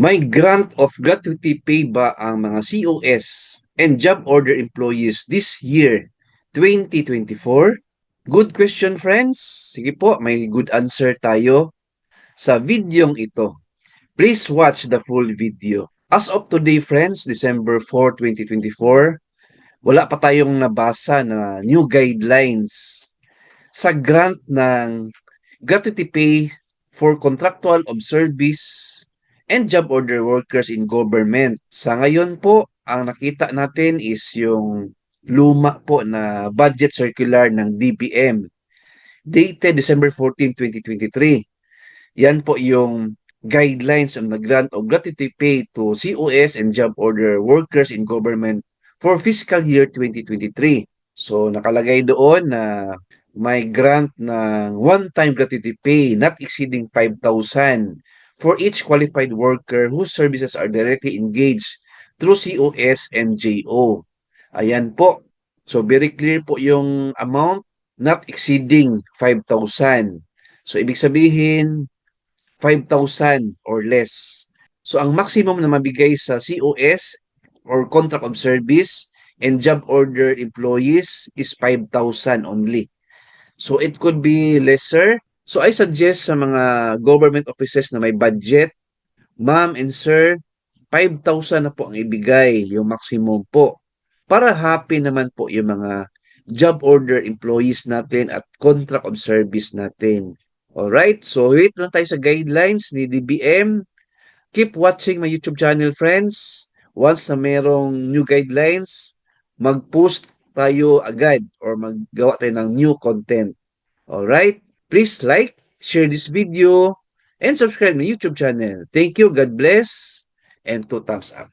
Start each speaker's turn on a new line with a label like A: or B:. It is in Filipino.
A: May grant of gratuity pay ba ang mga COS and job order employees this year, 2024? Good question, friends. Sige po, may good answer tayo sa videong ito. Please watch the full video. As of today, friends, December 4, 2024, wala pa tayong nabasa na new guidelines sa grant ng gratuity pay for contractual of service and job order workers in government. Sa ngayon po, ang nakita natin is yung luma po na budget circular ng DBM dated December 14, 2023. Yan po yung guidelines on the grant of gratuity pay to COS and job order workers in government for fiscal year 2023. So nakalagay doon na may grant ng one-time gratuity pay not exceeding 5,000 for each qualified worker whose services are directly engaged through COS and JO. Ayan po. So very clear po yung amount not exceeding 5,000. So ibig sabihin 5,000 or less. So ang maximum na mabigay sa COS or contract of service and job order employees is 5,000 only. So it could be lesser. So I suggest sa mga government offices na may budget, ma'am and sir, 5,000 na po ang ibigay, yung maximum po. Para happy naman po yung mga job order employees natin at contract of service natin. Alright, so wait lang tayo sa guidelines ni DBM. Keep watching my YouTube channel, friends. Once na merong new guidelines, mag-post tayo agad or maggawa tayo ng new content. Alright? Please like, share this video, and subscribe my YouTube channel. Thank you, God bless, and two thumbs up.